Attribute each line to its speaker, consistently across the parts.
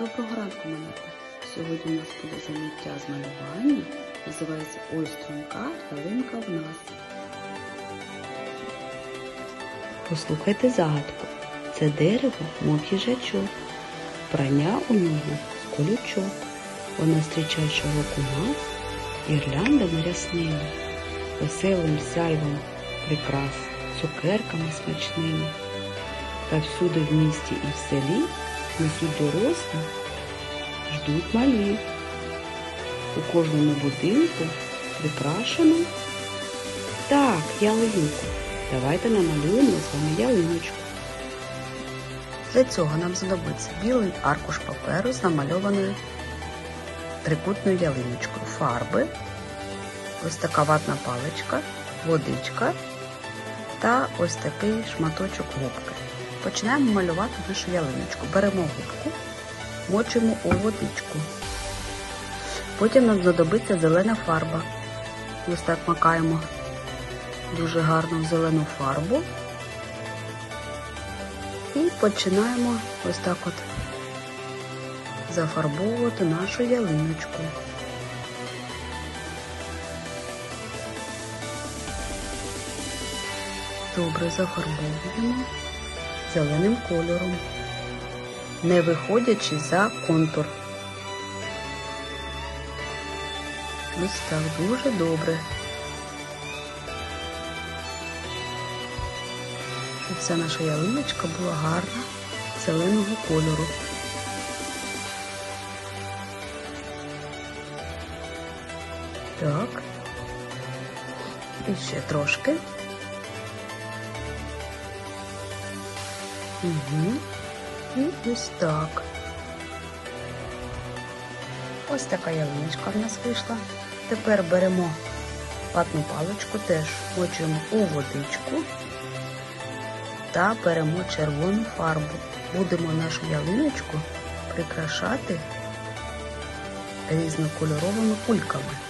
Speaker 1: Доброго ранку, малята! Сьогодні у нас буде заняття з малювання. Називається Ой струнка ялинка в нас. Послухайте загадку. Це дерево, мов їжачок. Прання у нього колючок. Вона зустрічає щороку нас гірляндами рясними, веселим сяйвом прикрас, цукерками смачними. Та всюди в місті і в селі несуть дорослі, ждуть малі. У кожному будинку прикрашено. Так, ялинку. Давайте намалюємо з вами ялиночку. Для цього нам знадобиться білий аркуш паперу з намальованою трикутною ялиночкою, фарби, ось така ватна паличка, водичка та ось такий шматочок губки. Починаємо малювати нашу ялиночку. Беремо губку, мочимо у водичку. Потім нам знадобиться зелена фарба. Ось так макаємо дуже гарно в зелену фарбу. І починаємо ось так от зафарбовувати нашу ялиночку. Добре зафарбовуємо зеленим кольором, не виходячи за контур. Ось так дуже добре. Щоб вся наша ялиночка була гарна, зеленого кольору. Так. І ще трошки. Угу. І ось так. Ось така ялиночка в нас вийшла. Тепер беремо ватну паличку, теж мочуємо у водичку та беремо червону фарбу. Будемо нашу ялиночку прикрашати різнокольоровими кульками.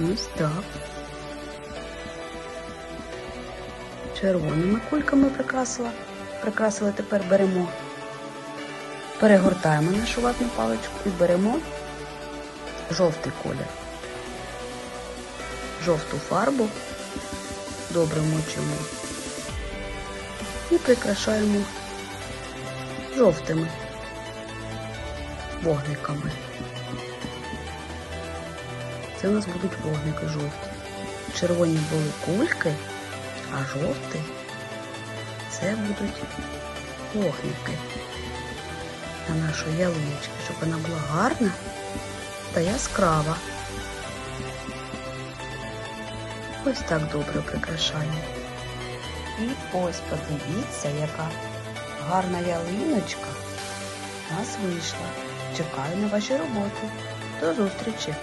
Speaker 1: Ось так. Червоними кульками прикрасила. Прикрасили тепер беремо, перегортаємо нашу ватну паличку і беремо жовтий колір. Жовту фарбу добре мочимо і прикрашаємо жовтими вогниками. Це у нас будуть вогники жовті. Червоні були кульки, а жовті це будуть вогники на нашу ялиночку, щоб вона була гарна та яскрава. Ось так добре прикрашаємо. І ось подивіться, яка гарна ялиночка у нас вийшла. Чекаю на ваші роботи. До зустрічі!